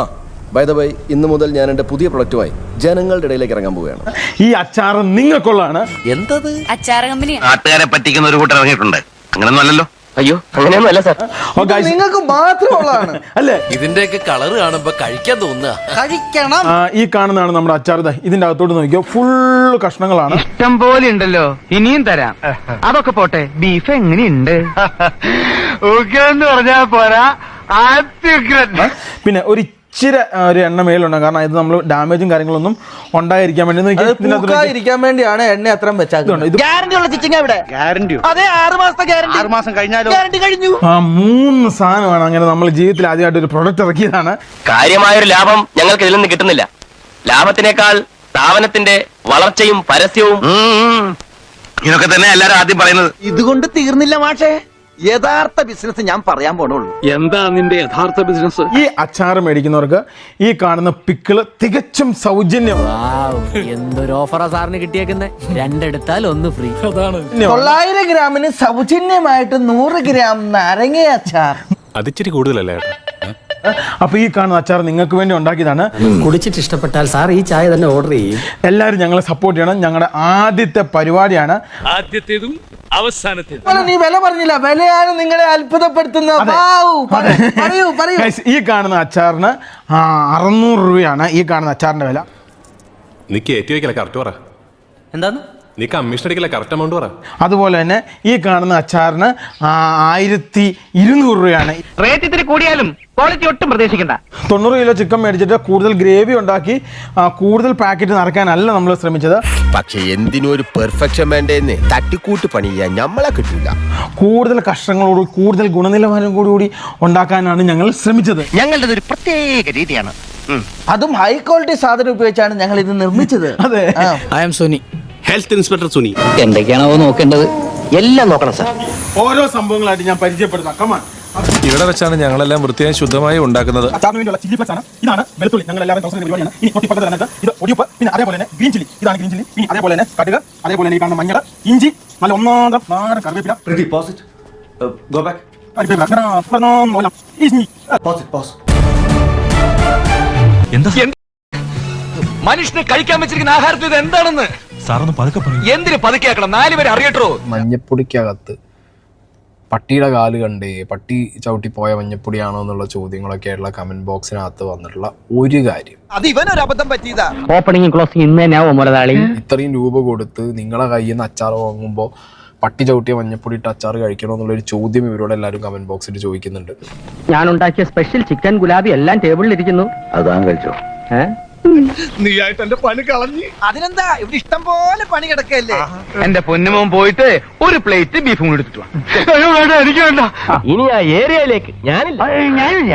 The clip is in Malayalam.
ആ ബൈ ദ ബൈ ഇന്ന് മുതൽ ഞാൻ എന്റെ പുതിയ പ്രൊഡക്റ്റുമായി ജനങ്ങളുടെ ഇടയിലേക്ക് ഇറങ്ങാൻ പോവുകയാണ്. ഈ അച്ചാറ് നിങ്ങൾക്കുള്ളതാണ്. എന്തത്? അച്ചാർ കമ്പനി നാട്ടുകാരെ പറ്റിക്കുന്ന ഒരു കൂട്ടം ഇറങ്ങിയിട്ടുണ്ട്. അങ്ങനൊന്നും അല്ലല്ലോ. അയ്യോ അങ്ങനെയൊന്നും അല്ല സാർ. നിങ്ങൾക്ക് മാത്രമുള്ളതാണ്. അല്ലേ? ഇതിന്റെയൊക്കെ കളറ് കാണുമ്പോ കഴിക്കാൻ തോന്നുക. കഴിക്കണം. ആ, ഈ കാണുന്നതാണ് നമ്മുടെ അച്ചാർ ദാ ഇതിന്റെ അകത്തോട്ട് നോക്കിയോ ഫുള്ള് കഷ്ണങ്ങളാണ്. ഇഷ്ടം പോലെ ഉണ്ടല്ലോ. ഇനിയും തരാം. അതൊക്കെ പോട്ടെ. ബീഫ് എങ്ങനെയുണ്ട്? ഉഗ്രൻ എന്ന് പറഞ്ഞാ പോരാ. പിന്നെ ഒരു ഇച്ചിരി ഒരു എണ്ണ മേലുണ്ട് കാരണം ഇത് നമ്മൾ ഡാമേജും കാര്യങ്ങളൊന്നും ഉണ്ടായിരിക്കാൻ വേണ്ടി വേണ്ടിയാണ് എണ്ണ അത്രയും വെച്ചാൽ ഇതുണ്ട്, ഗ്യാരണ്ടി ഉള്ള ചിച്ചിങ് എവിടെ? ഗ്യാരണ്ടി അതെ ആറ് മാസത്തെ ഗ്യാരണ്ടി ആറ് മാസം കഴിഞ്ഞാലോ? ഗ്യാരണ്ടി കഴിഞ്ഞു. ആ മൂന്ന് സാധനമാണ് അങ്ങനെ നമ്മൾ ജീവിതത്തിൽ ആദ്യമായിട്ട് ഒരു പ്രൊഡക്റ്റ് ഇറക്കിയതാണ്. കാര്യമായൊരു ലാഭം ഞങ്ങൾക്ക് ഇതിൽ നിന്ന് കിട്ടുന്നില്ല. ലാഭത്തിനേക്കാൾ സ്ഥാപനത്തിന്റെ വളർച്ചയും പരസ്യവും ഇതൊക്കെ തന്നെ എല്ലാരും ആദ്യം പറയുന്നത്. ഇതുകൊണ്ട് തീർന്നില്ല മാഷേ. യഥാർത്ഥ ബിസിനസ് ഞാൻ പറയാൻ പോണുള്ളൂ. എന്താ നിന്റെ യഥാർത്ഥ ബിസിനസ് ഈ അച്ചാർ മേടിക്കുന്നവർക്ക് ഈ കാണുന്ന പിക്കിൾ തികച്ചും സൗജന്യം. എന്തൊരു ഓഫറാ സാറിന് കിട്ടിയേക്കുന്നേ? രണ്ടെടുത്താൽ ഒന്ന് ഫ്രീ അതാണ്. തൊള്ളായിരം ഗ്രാമിന് സൗജന്യമായിട്ട് നൂറ് ഗ്രാം നാരങ്ങ അച്ചാർ. അതിച്ചിരി കൂടുതലല്ലേ? ഏട്ടാ അപ്പൊ ഈ കാണുന്ന അച്ചാർ നിങ്ങൾക്ക് വേണ്ടി ഉണ്ടാക്കിയതാണ്. കുടിച്ചിട്ട് ഇഷ്ടപ്പെട്ടാൽ സാർ ഈ ചായ തന്നെ ഓർഡർ ചെയ്യും. എല്ലാവരും ഞങ്ങളെ സപ്പോർട്ട് ചെയ്യണം. ഞങ്ങളുടെ ആദ്യത്തെ പരിപാടിയാണ്. ആദ്യത്തേതും അവസാനത്തേതും. അതുപോലെ നീ വില പറഞ്ഞില്ല. വിലയാണ് നിങ്ങളെ അത്ഭുതപ്പെടുത്തുന്നത് ഈ കാണുന്ന അച്ചാറിന് അറുന്നൂറ് രൂപയാണ് ഈ കാണുന്ന അച്ചാറിന്റെ വില. നിക്ക് ഏറ്റവും കറക്റ്റ് പറ. എന്താന്ന്? നീ കമ്മീഷൻ അടിക്കല കറക്റ്റ് എമൗണ്ട് പറ. അതുപോലെ തന്നെ ഈ കാണുന്ന അച്ചാറിന് ആയിരത്തി ഇരുന്നൂറ് രൂപയാണ്. റേറ്റ് ഇത്തിരി കൂടിയാലും ക്വാളിറ്റി ഒട്ടും പ്രതീക്ഷിക്കണ്ട. തൊണ്ണൂറ് കിലോ ചിക്കൻ മേടിച്ചിട്ട് കൂടുതൽ ഗ്രേവി ഉണ്ടാക്കി ആ, കൂടുതൽ പാക്കറ്റ് നിറക്കാനല്ല നമ്മൾ ശ്രമിച്ചത്. പക്ഷെ എന്തിനും ഒരു പെർഫെക്ഷൻ വേണ്ടേന്ന് തട്ടിക്കൂട്ട് പണി ചെയ്യാൻ ഞമ്മളെ കിട്ടില്ല കൂടുതൽ കഷ്ണങ്ങളോട് കൂടുതൽ ഗുണനിലവാരം കൂടി കൂടി ഉണ്ടാക്കാനാണ് ഞങ്ങൾ ശ്രമിച്ചത്. ഞങ്ങളുടെ ഒരു പ്രത്യേക രീതിയാണ്. അതും ഹൈ ക്വാളിറ്റി സാധനം ഉപയോഗിച്ചാണ് ഞങ്ങൾ ഇത് നിർമ്മിച്ചത്. അതെ. I M Suni health inspector Suni. എന്തൊക്കെയാണോ നോക്കേണ്ടത്? എല്ലാം നോക്കണം സാർ. ഓരോ സംഭവങ്ങളായിട്ട് ഞാൻ പരിചയപ്പെടുത്താം. കമാൻ ഇവിടെ വെച്ചാണ് ഞങ്ങളെല്ലാം വൃത്തിയായി ശുദ്ധമായി ഉണ്ടാക്കുന്നത്. ചില്ലി ആണ്. ഇതാണ് വെളുത്തുള്ളി. ഞങ്ങൾ എല്ലാവരും പരിപാടിയാണ്. ഇനി ഇത് ഒടിയപ്പ് പിന്നെ അതേപോലെ തന്നെ ഗ്രീൻ ചില്ലി ഇതാണ് ഗ്രീൻ ചില്ലി പിന്നെ അതേപോലെ തന്നെ കടുക് അതേപോലെ തന്നെ ഈ കാണുന്ന മഞ്ഞൾ ഇഞ്ചി നല്ല നാടൻ കറിവേപ്പില. ഇഞ്ചി. മനുഷ്യന് കഴിക്കാൻ വെച്ചിരിക്കുന്ന ആഹാരത്തിൽ ഇത് എന്താണെന്ന്? സാറൊന്ന് പതുക്കെ പറയും. എന്തിന് പതുക്കെയാക്കണം? നാലുപേരെ അറിയട്ടോ. മഞ്ഞപ്പൊടിക്കകത്ത് പട്ടിയുടെ കാൽ കണ്ടേ പട്ടി ചവിട്ടി പോയ മഞ്ഞപ്പൊടിയാണോ എന്നുള്ള ചോദ്യങ്ങളൊക്കെ ആയിട്ടുള്ള കമന്റ് ബോക്സിനകത്ത് വന്നിട്ടുള്ള ഒരു കാര്യം. അത് ഇവനൊരു അബദ്ധം പറ്റിയതാ. ഓപ്പണിംഗ് ക്ലോസിംഗ് ഇന്ന് തന്നെ ആവും മുതലാളി. ഇത്രയും രൂപ കൊടുത്ത് നിങ്ങളെ കയ്യിൽ നിന്ന് അച്ചാർ വാങ്ങുമ്പോൾ പട്ടി ചവിട്ടിയ മഞ്ഞപ്പൊടി ഇട്ട് അച്ചാർ കഴിക്കണോ എന്നുള്ളൊരു ചോദ്യം ഇവരോട് എല്ലാവരും കമന്റ് ബോക്സിൽ ചോദിക്കുന്നുണ്ട്. ഞാൻ ഉണ്ടാക്കിയ സ്പെഷ്യൽ ചിക്കൻ ഗുലാബി എല്ലാം ടേബിളിൽ ഇരിക്കുന്നു. അതാ കഴിച്ചോ. അതിനെന്താ? ഇവിടെ ഇഷ്ടം പോലെ പണി കിടക്കല്ലേ എന്റെ പൊന്നുമോൻ പോയിട്ട് ഒരു പ്ലേറ്റ് ബീഫും കൂടി എടുത്തിട്ട് വാ. അയ്യോ വേണ്ട എനിക്ക് വേണ്ട. ഇനി ആ ഏരിയയിലേക്ക്. ഞാനില്ല. ഞാനില്ല.